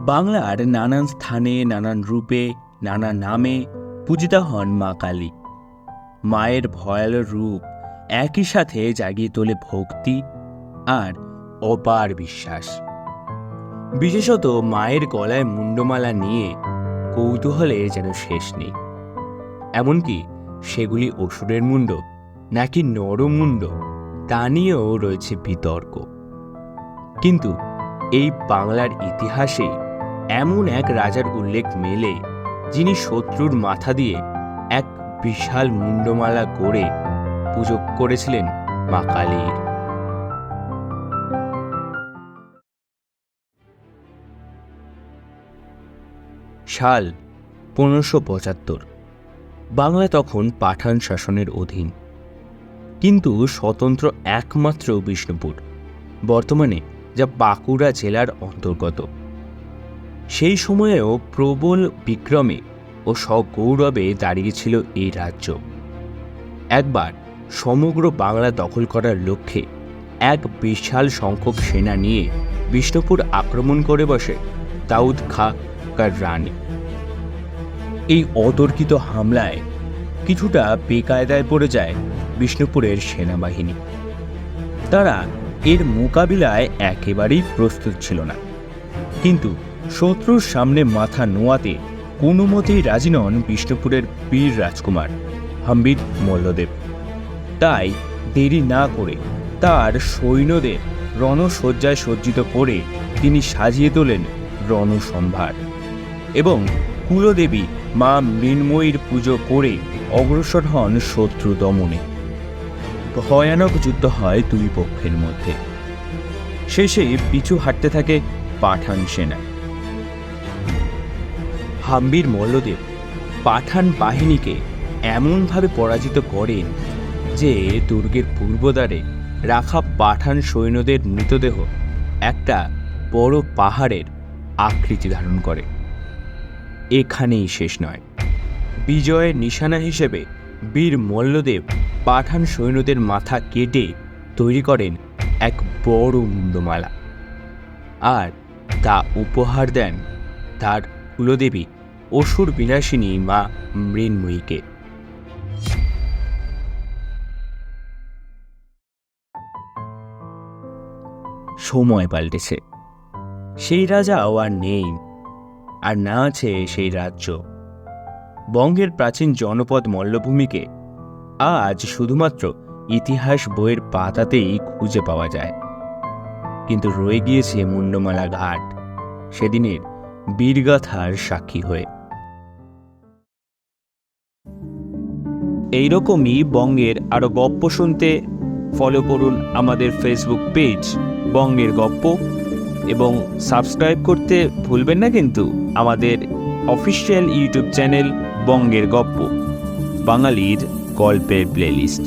বাংলার নানান স্থানে, নানান রূপে, নানা নামে পূজিতা হন মা কালী। মায়ের ভয়াল রূপ একই সাথে জাগিয়ে তোলে ভক্তি আর অপার বিশ্বাস। বিশেষত মায়ের গলায় মুন্ডমালা নিয়ে কৌতূহলে যেন শেষ নেই। এমনকি সেগুলি অসুরের মুন্ড নাকি নরমুণ্ড তা নিয়েও রয়েছে বিতর্ক। কিন্তু এই বাংলার ইতিহাসে এমন এক রাজার উল্লেখ মেলে, যিনি শত্রুর মাথা দিয়ে এক বিশাল মুন্ডমালা গড়ে পুজো করেছিলেন মা কালীর। সাল পনেরোশো পঁচাত্তর। বাংলা তখন পাঠান শাসনের অধীন। কিন্তু স্বতন্ত্র একমাত্র বিষ্ণুপুর, বর্তমানে যা বাঁকুড়া জেলার অন্তর্গত। সেই সময়েও প্রবল বিক্রমে ও সগৌরবে দাঁড়িয়েছিল এই রাজ্য। একবার সমগ্র বাংলা দখল করার লক্ষ্যে এক বিশাল সংখ্যক সেনা নিয়ে বিষ্ণুপুর আক্রমণ করে বসে দাউদ খা কার রানী। এই অতর্কিত হামলায় কিছুটা বেকায়দায় পড়ে যায় বিষ্ণুপুরের সেনাবাহিনী। তারা এর মোকাবিলায় একেবারেই প্রস্তুত ছিল না। কিন্তু শত্রুর সামনে মাথা নোয়াতে কোনো মতেই রাজি নন বিষ্ণুপুরের বীর রাজকুমার হাম্বির মল্লদেব। তাই দেরি না করে তার সৈন্যদের রণসজ্জায় সজ্জিত করে তিনি সাজিয়ে তোলেন রণসম্ভার এবং কুলদেবী মা মৃন্ময়ীর পুজো করে অগ্রসর হন শত্রু দমনে। ভয়ানক যুদ্ধ হয় দুই পক্ষের মধ্যে। শেষে পিছু হাঁটতে থাকে পাঠান সেনা। হাম্বির মল্লদেব পাঠান বাহিনীকে এমনভাবে পরাজিত করেন যে দুর্গের পূর্বদ্বারে রাখা পাঠান সৈন্যদের মৃতদেহ একটা বড় পাহাড়ের আকৃতি ধারণ করে। এখানেই শেষ নয়। বিজয়ের নিশানা হিসেবে বীর মল্লদেব পাঠান সৈন্যদের মাথা কেটে তৈরি করেন এক বড় মুন্ডমালা। আর তা উপহার দেন তার কুলদেবী অসুর বিনাশিনী মা মৃন্ময়ীকে। সময় পাল্টেছে। সেই রাজাও আর নেই, আর না আছে সেই রাজ্য। বঙ্গের প্রাচীন জনপদ মল্লভূমিকে আজ শুধুমাত্র ইতিহাস বইয়ের পাতাতেই খুঁজে পাওয়া যায়। কিন্তু রয়ে গিয়েছে মুন্ডমালা ঘাট, সেদিনের বীরগাথার সাক্ষী হয়ে। এইরকমই বঙ্গের আরও গপ্প শুনতে ফলো করুন আমাদের ফেসবুক পেজ বঙ্গের গপ্প, এবং সাবস্ক্রাইব করতে ভুলবেন না কিন্তু আমাদের অফিসিয়াল ইউটিউব চ্যানেল বঙ্গের গপ্প, বাঙালির গল্পের প্লেলিস্ট